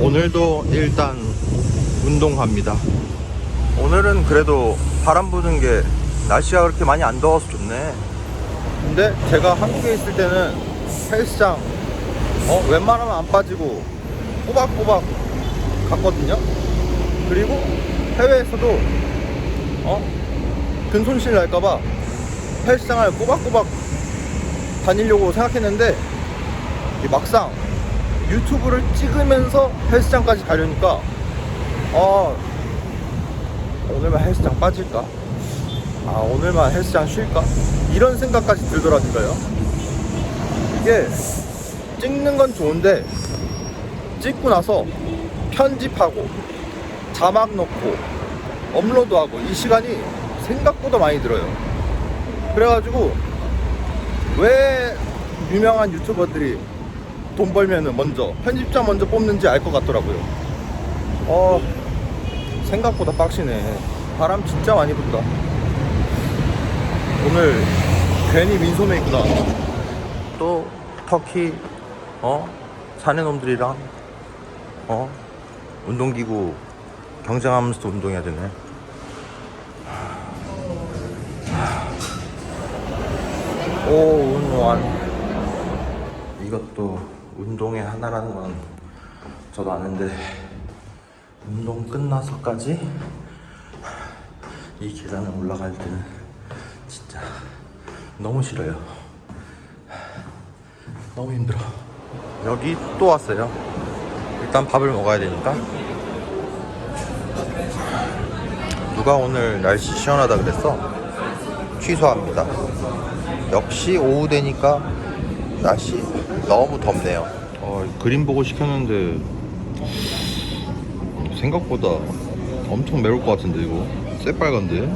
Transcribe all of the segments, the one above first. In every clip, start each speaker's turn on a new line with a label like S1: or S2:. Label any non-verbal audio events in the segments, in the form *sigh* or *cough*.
S1: 오늘도 일단 운동합니다. 오늘은 그래도 바람 부는 게 날씨가 그렇게 많이 안 더워서 좋네. 근데 제가 한국에 있을 때는 헬스장 어, 웬만하면 안 빠지고 꼬박꼬박 갔거든요. 그리고 해외에서도 어? 근손실 날까봐 헬스장을 꼬박꼬박 다니려고 생각했는데 이 막상 유튜브를 찍으면서 헬스장까지 가려니까 아 오늘만 헬스장 빠질까? 아 오늘만 헬스장 쉴까? 이런 생각까지 들더라고요. 이게 찍는 건 좋은데 찍고 나서 편집하고 자막 넣고 업로드하고 이 시간이 생각보다 많이 들어요. 그래가지고 왜 유명한 유튜버들이 돈 벌면은 먼저 편집자 먼저 뽑는지 알 것 같더라고요. 어 생각보다 빡시네. 바람 진짜 많이 분다. 오늘 괜히 민소매 입구나. 또 터키 어 사내 놈들이랑 어 운동기구 경쟁하면서 또 운동해야 되네. 오 운동한 이것도 운동의 하나라는 건 저도 아는데 운동 끝나서까지 이 계단을 올라갈 때는 진짜 너무 싫어요. 너무 힘들어. 여기 또 왔어요. 일단 밥을 먹어야 되니까. 누가 오늘 날씨 시원하다 그랬어? 취소합니다. 역시 오후 되니까 날씨 너무 덥네요. 어, 그림 보고 시켰는데 생각보다 엄청 매울 것 같은데 이거? 새빨간데?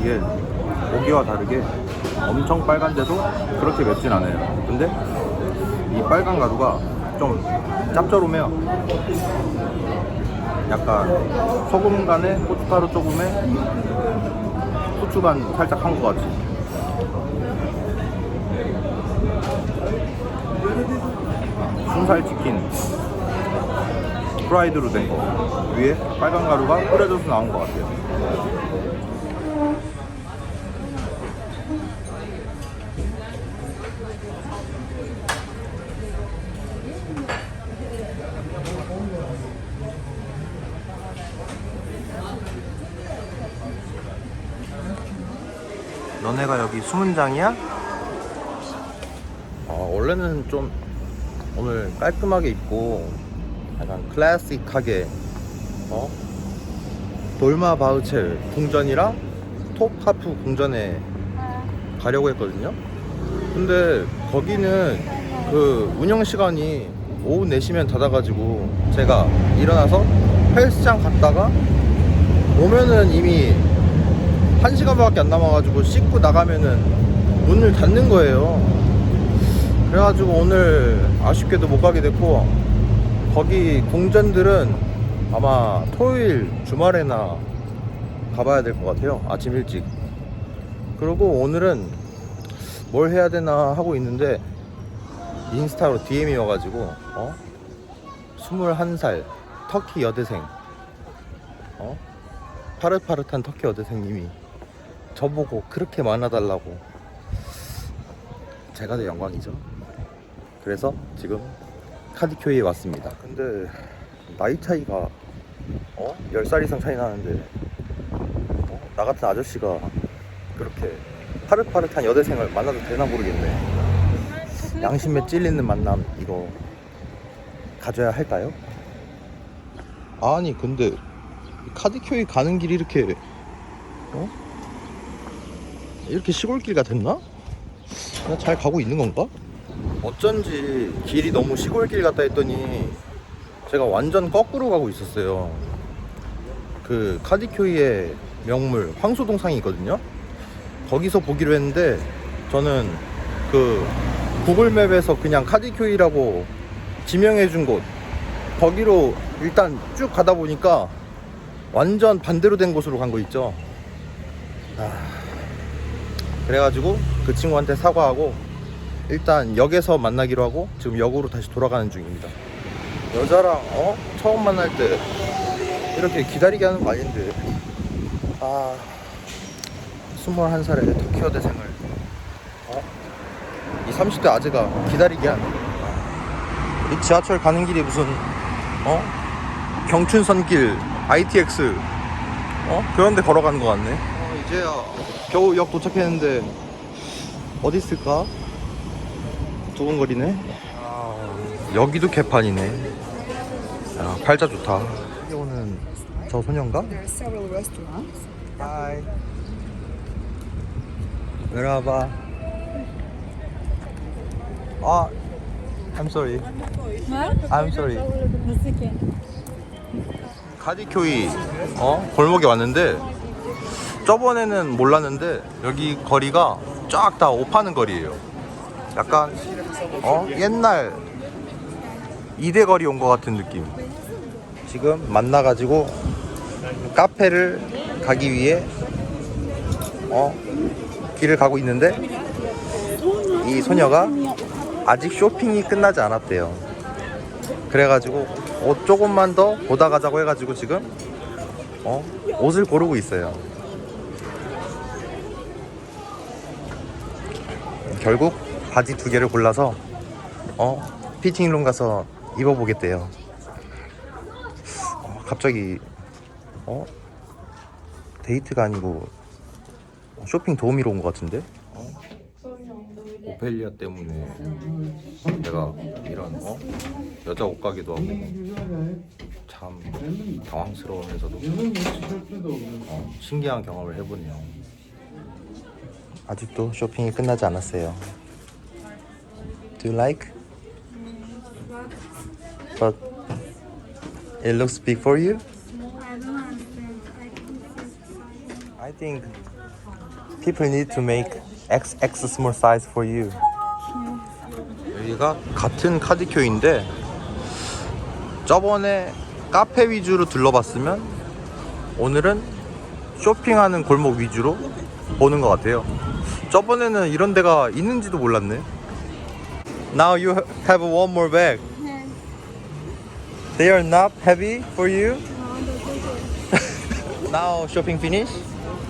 S1: 이게 고기와 다르게 엄청 빨간데도 그렇게 맵진 않아요. 근데 이 빨간 가루가 좀 짭조름해요 약간 소금 간에 고춧가루 조금에 후추 간 살짝 한 것 같이 순살 치킨. 프라이드로 된 거. 위에 빨간 가루가 뿌려져서 나온 것 같아요 너네가 여기 수문장이야? 아, 원래는 좀 오늘 깔끔하게 입고 약간 클래식하게 어? 돌마 바우첼 궁전이랑 톱하프 궁전에 가려고 했거든요. 근데 거기는 그 운영 시간이 오후 4시면 닫아가지고 제가 일어나서 헬스장 갔다가 오면은 이미 한 시간밖에 안 남아가지고 씻고 나가면은 문을 닫는 거예요. 그래가지고 오늘 아쉽게도 못 가게 됐고 거기 공전들은 아마 토요일 주말에나 가봐야 될 것 같아요. 아침 일찍. 그리고 오늘은 뭘 해야 되나 하고 있는데 인스타로 DM이 와가지고 어? 21살 터키 여대생 어? 파릇파릇한 터키 여대생님이 저보고 그렇게 많아달라고 제가 더 영광이죠 그래서 지금 카디큐에 왔습니다 근데 나이 차이가 어? 10살 이상 차이 나는데 어? 나 같은 아저씨가 그렇게 파릇파릇한 여대생을 만나도 되나 모르겠네 양심에 찔리는 만남 이거 가져야 할까요? 아니 근데 카디큐에 가는 길이 이렇게 어? 이렇게 시골길 같았나? 그냥 잘 가고 있는 건가? 어쩐지 길이 너무 시골길 같다 했더니 제가 완전 거꾸로 가고 있었어요. 그 카디큐이의 명물 황소동상이 있거든요. 거기서 보기로 했는데 저는 그 구글맵에서 그냥 카디큐이라고 지명해 준 곳 거기로 일단 쭉 가다 보니까 완전 반대로 된 곳으로 간 거 있죠. 그래가지고 그 친구한테 사과하고 일단 역에서 만나기로 하고 지금 역으로 다시 돌아가는 중입니다. 여자랑 어 처음 만날 때 이렇게 기다리게 하는 거 아닌데 아 21살의 터키어 대생을 어? 이 30대 아재가 기다리게 하네 이 지하철 가는 길이 무슨 어? 경춘선길 ITX 어? 그런 데 걸어가는 거 같네 어, 이제야 겨우 역 도착했는데 어디 있을까? 두근거리네 아, 여기도 개판이네 야, 팔자 좋다 여기 오는 저 소년가?
S2: There are several restaurants.
S1: Hi. Merhaba. 아, I'm sorry. I'm sorry. 카디쿄이 어 골목에 왔는데 저번에는 몰랐는데 여기 거리가 쫙 다 옷 파는 거리예요. 약간 어 옛날 이대 거리 온 것 같은 느낌. 지금 만나가지고 카페를 가기 위해 어 길을 가고 있는데 이 소녀가 아직 쇼핑이 끝나지 않았대요. 그래가지고 옷 조금만 더 보다 가자고 해가지고 지금 어 옷을 고르고 있어요. 결국 바지 두 개를 골라서 어 피팅룸 가서 입어보겠대요. 어, 갑자기 어 데이트가 아니고 쇼핑 도우미로 온 것 같은데? 오펠리아 때문에 내가 이런 어 여자 옷 가게도 하고 참 당황스러우면서도 어, 신기한 경험을 해보네요. 아직도 쇼핑이 끝나지 않았어요. Do you like? But it looks big for you.
S3: I
S1: think people need to make XX small size for you. 여기가 같은 카디큐인데 저번에 카페 위주로 둘러봤으면 오늘은 쇼핑하는 골목 위주로 보는 것 같아요. 저번에는 이런 데가 있는지도 몰랐네. Now you have one more bag. They are not heavy for you. *laughs* Now shopping finish.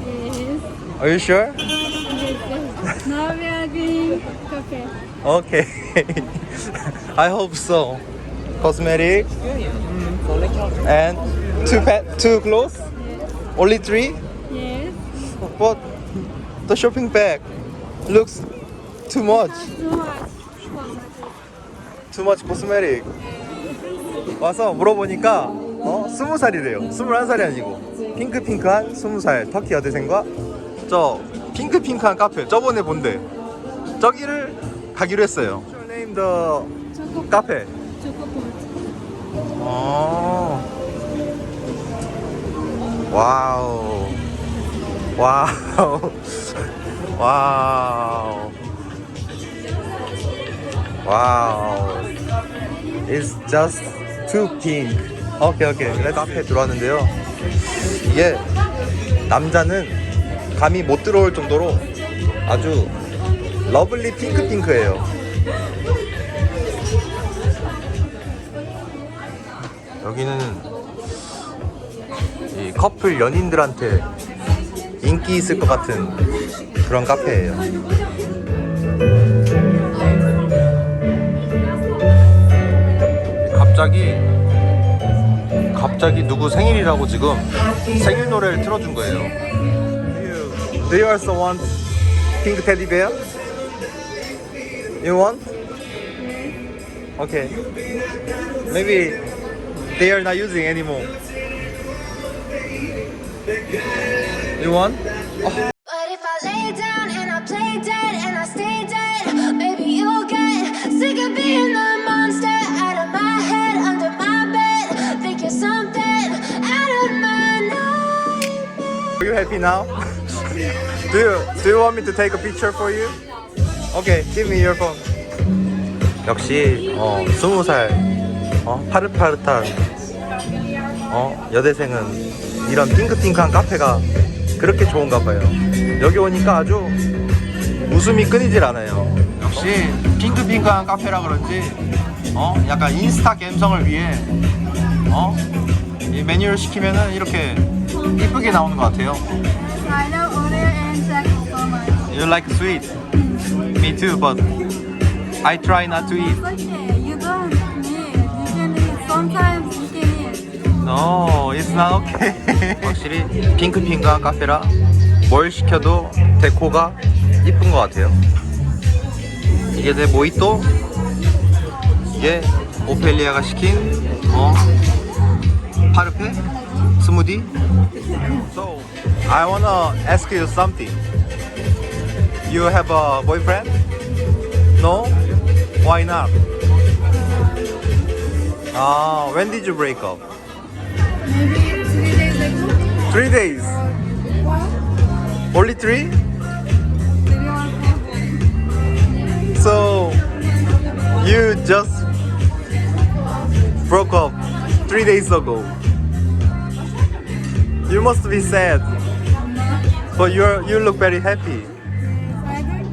S3: Yes.
S1: Are you sure?
S3: yes. now we are doing cafe.
S1: Okay. *laughs* I hope so. Cosmetic and two pet, two clothes. Only three.
S3: Yes.
S1: But the shopping bag Looks too much.
S3: Too much.
S1: Cosmetic. 와서 물어보니까 어 스무 살이래요. 스물한 살이 아니고 핑크핑크한 스무 살 터키 여대생과 저 핑크핑크한 카페 저번에 본데 저기를 가기로 했어요. The
S3: Choco
S1: 카페. 어. 와우. 와우. 와우. 와우. It's just too pink. 오케이 오케이. 그래서 앞에 들어왔는데요. 이게 남자는 감이 못 들어올 정도로 아주 러블리 핑크 핑크예요. 여기는 이 커플 연인들한테 인기 있을 것 같은 그런 카페예요. 갑자기 갑자기 누구 생일이라고 지금 생일 노래를 틀어준 거예요. Do you also want pink teddy bear? You want? Okay. Maybe they are not using anymore. You want?
S4: But
S1: happy now? do you do you want me to take a picture for you? Okay, give me your phone. 역시 어 스무 살 어, 파릇파릇한 어 여대생은 이런 핑크핑크한 카페가 그렇게 좋은가 봐요. 여기 오니까 아주 웃음이 끊이질 않아요. 역시 핑크핑크한 카페라 그런지 어 약간 인스타 감성을 위해 어 이 메뉴를 시키면은 이렇게 이쁘게 나오는 것 같아요.
S3: I love Oreo and chocolate so much.
S1: You like sweet? Me too, but I try not to eat.
S3: It's okay. You don't need. You can eat. Sometimes you can eat.
S1: No, it's not okay. 확실히 핑크핑크한 카페라 뭘 시켜도 데코가 이쁜 것 같아요. 이게 내 모히또, 이게 오펠리아가 시킨 어 파르페 smoothie. So I wanna ask you something. You have a boyfriend? No? Why not? Ah, when did you break up?
S3: Maybe three days ago.
S1: Three days? Only three? So you just broke up three days ago. You must be sad, but you're you look very happy.
S3: I don't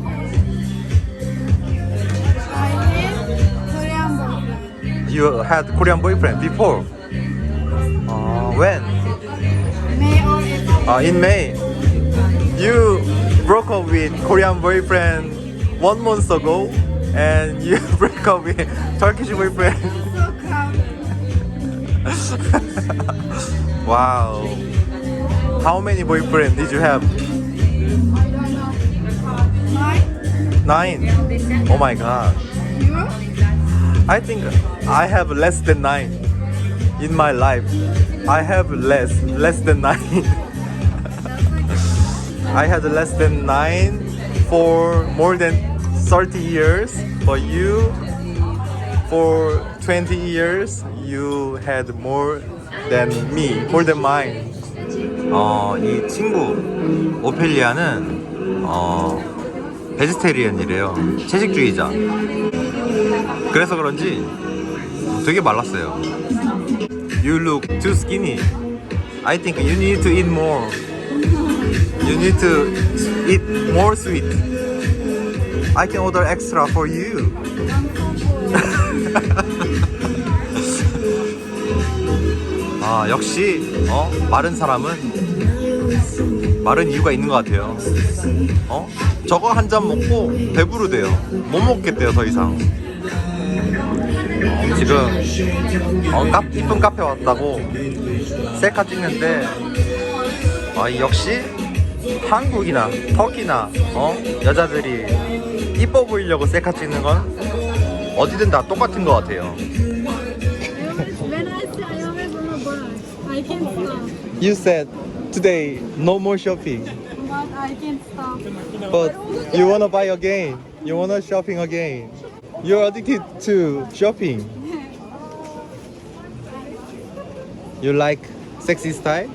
S3: I need Korean boyfriend.
S1: You had Korean boyfriend before. Uh, when?
S3: May or April.
S1: Uh, in May. You broke up with Korean boyfriend one month ago, and you *laughs* broke up with Turkish boyfriend. *laughs*
S3: So.
S1: Wow. How many boyfriends did you have?
S3: Nine.
S1: Oh my god. I think I have less than nine in my life. I have less, less than nine. *laughs* I had less than nine for more than 30 years, but you, for 20 years, you had more than me, more than mine. 어, 이 친구 오펠리아는 어, 베지테리언이래요. 채식주의자. 그래서 그런지 되게 말랐어요. You look too skinny. I think you need to eat more. You need to eat more sweet. I can order extra for you. 아 역시 어 마른 사람은 마른 이유가 있는 것 같아요. 어 저거 한 잔 먹고 배부르대요. 못 먹겠대요 더 이상. 어, 지금 어, 카, 이쁜 카페 왔다고 셀카 찍는데 아, 이 역시 한국이나 터키나 어 여자들이 이뻐 보이려고 셀카 찍는 건 어디든 다 똑같은 것 같아요. You said today no more shopping,
S3: But I can't stop.
S1: but you wanna buy again. You wanna shopping again. You're addicted to shopping. *laughs* You like sexy style?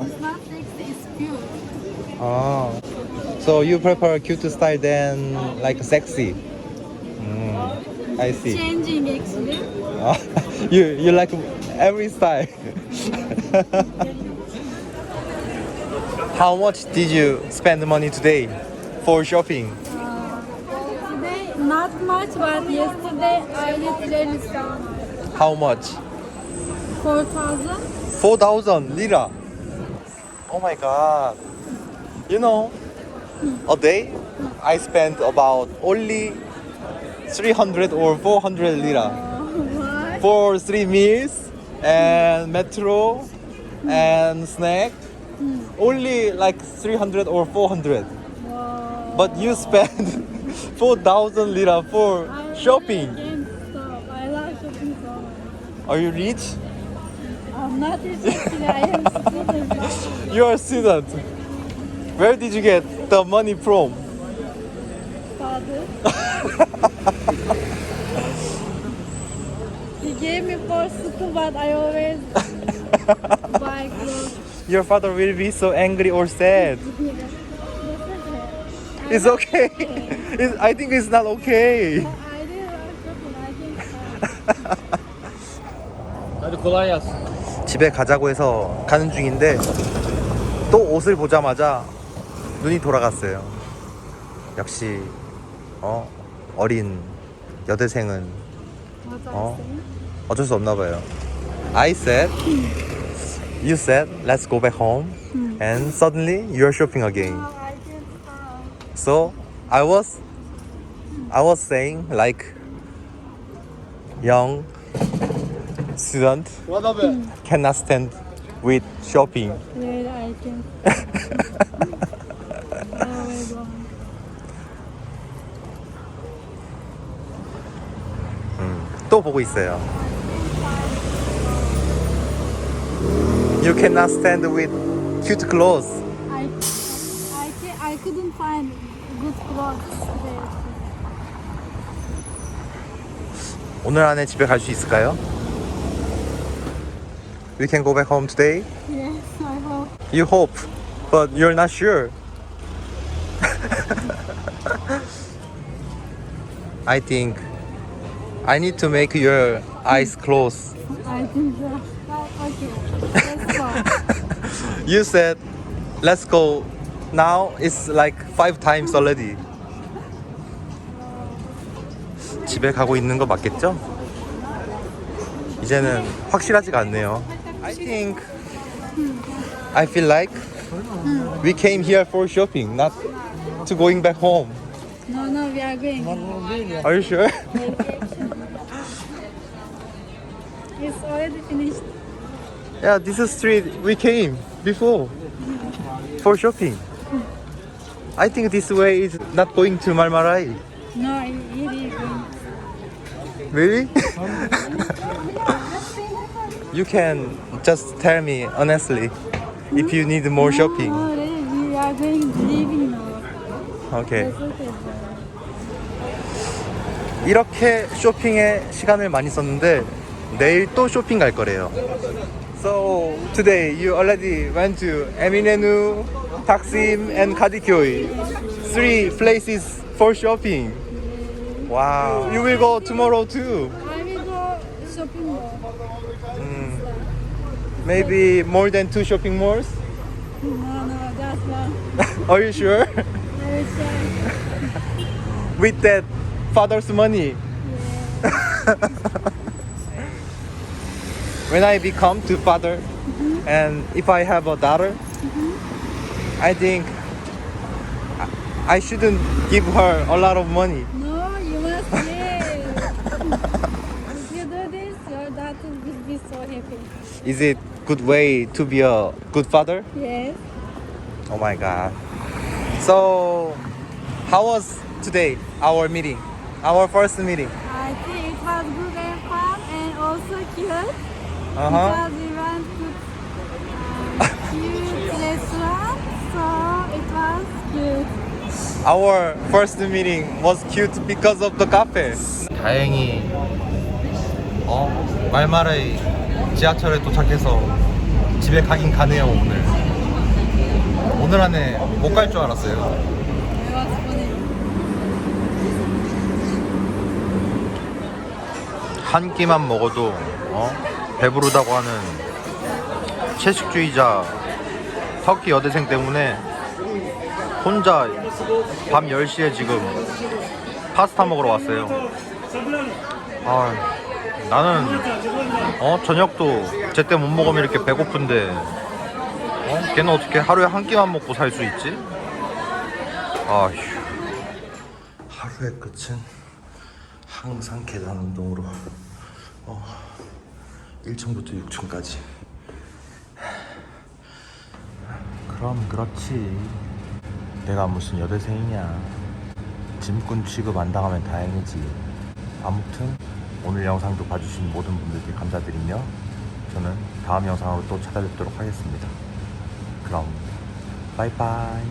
S3: It's not sexy, it's cute.
S1: Ah, so you prefer cute style than like sexy? Mm, I see.
S3: Changing actually. *laughs*
S1: You you like every style. How much did you spend money today for shopping?
S3: Uh, today, not much, but yesterday I really so.
S1: How much?
S3: 4,000.
S1: 4,000 lira. Oh my god. You know, a day I spent about only 300 or 400 lira uh, *laughs*
S3: What?
S1: for three meals and metro and snack. Hmm. Only like 300 or 400.
S3: Wow.
S1: But you spend *laughs* 4,000 lira for
S3: I
S1: shopping.
S3: Stop. I love shopping so much.
S1: Are you rich?
S3: I'm not rich actually, I am student. *laughs*
S1: You are a student. Where did you get the money from?
S3: Father. *laughs* gave me for school, but I always buy clothes.
S1: Your father will be so angry or sad. It's okay. It's, I think it's not okay.
S5: Kolay gelsin.
S1: 집에 가자고 해서 가는 중인데 또 옷을 보자마자 눈이 돌아갔어요. 역시 어 어린 여대생은
S3: are
S1: Oh.
S3: you saying?
S1: 어쩔 수 없나 봐요. I said, you said, let's go back home, and suddenly you're shopping again.
S3: Oh, I can't stop.
S1: So I was, I was saying like, young student cannot stand with shopping.
S3: Where I can stop. *laughs* oh my god.
S1: 또 보고 있어요. You cannot stand with cute clothes.
S3: I, I, can, I couldn't find good clothes today.
S1: 오늘 안에 집에 갈 수 있을까요? We can go back home today.
S3: Yes, I hope.
S1: You hope, but you're not sure. *laughs* I think I need to make your eyes close.
S3: I think so. But okay, let's go.
S1: You said, let's go. Now it's like five times already. 집에 가고 있는 거 맞겠죠? 이제는 확실하지가 않네요. I think I feel like we came here for shopping, not to going back home.
S3: No, no, we are going.
S1: Are you sure?
S3: It's already finished.
S1: Yeah, this is street we came before for shopping. I think this way is not going to Marmarai.
S3: No, it it is going.
S1: Really? you can just tell me honestly if you need more shopping.
S3: No, we are going leaving now.
S1: Okay.
S3: That's okay.
S1: 이렇게 쇼핑에 시간을 많이 썼는데 내일 또 쇼핑 갈 거래요. So today you already went to Eminenu, Taksim and Kadikoi. Three places for shopping. Wow. You will go tomorrow too.
S3: I will go shopping mall. Hmm.
S1: Maybe more than two shopping malls.
S3: No, no, just one. *laughs*
S1: Are you sure?
S3: I will try.
S1: With that father's money. *laughs* when I become to father mm-hmm. and if I have a daughter, mm-hmm. I think I- I shouldn't give her a lot of money.
S3: No, you must give. if you do this, your daughter will be so happy.
S1: Is it good way to be a good father?
S3: Yes.
S1: Oh my god. So how was today our meeting? Our first meeting.
S3: I think it was good and fun and also cute.
S1: Uh-huh.
S3: Because we went to uh, cute restaurant, so it was cute.
S1: Our first meeting was cute because of the cafe. 다행히 어 말말의 지하철에 도착해서 집에 가긴 가네요 오늘. 오늘 안에 못 갈 줄 알았어요.
S3: It was funny.
S1: 한 끼만 먹어도 어? 배부르다고 하는 채식주의자 터키 여대생 때문에 혼자 밤 10시에 지금 파스타 먹으러 왔어요. 아, 나는 어 저녁도 제때 못 먹으면 이렇게 배고픈데 어? 걔는 어떻게 하루에 한 끼만 먹고 살 수 있지? 아휴 하루의 끝은 항상 계단 운동으로 어, 1층부터 6층까지. 그럼 그렇지. 내가 무슨 여대생이냐. 짐꾼 취급 안 당하면 다행이지. 아무튼 오늘 영상도 봐주신 모든 분들께 감사드리며 저는 다음 영상으로 또 찾아뵙도록 하겠습니다. 그럼 바이바이